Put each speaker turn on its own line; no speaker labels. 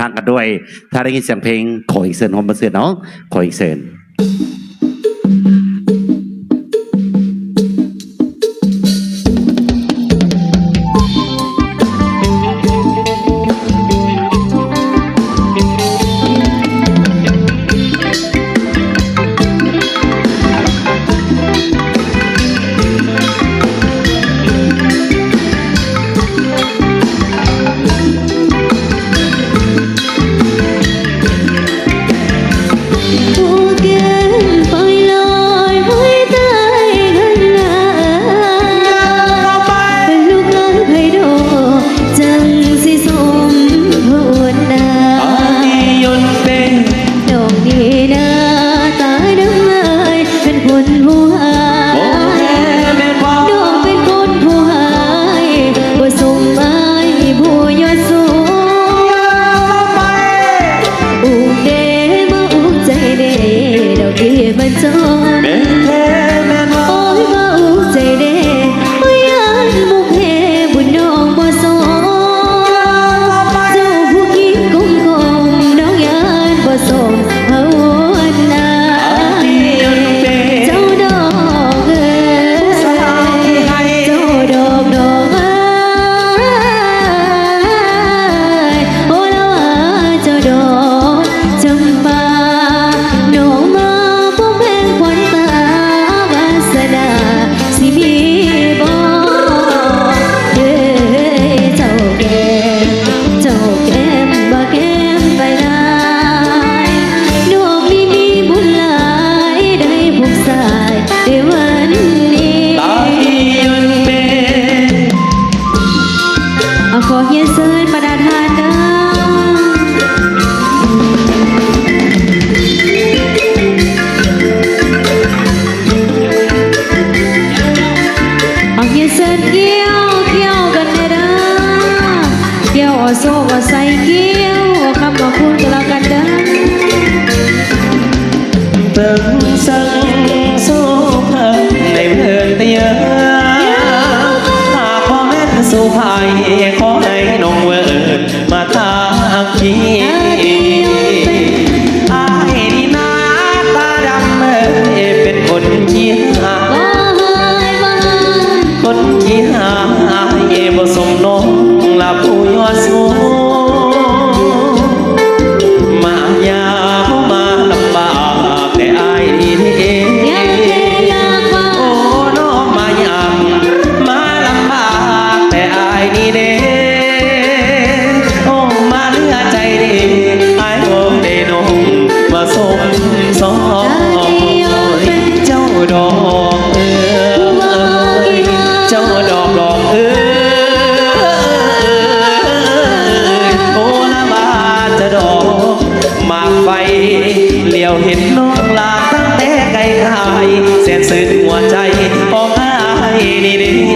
ทางกันด้วย ถ้าได้ยินเสียงเพลงขออีกเซินหอมเบอร์เซินเนาะขออีกเซิน
慢走。 ซื้อประดาทานเด้อเอาเฮีเสี้ยวเกี้ยวกันเด้เกี้ยวโซอใส่เกี้ยวคำบอกคุณก็ล้กันเด้อ
เงสังโซพระในเพื่นเตียหากพ่อแม่สุภาย ยวเห็นน้องลาตั้งแต่ไกลไกลแสนซึ้งหัวใจของอ้ายนี่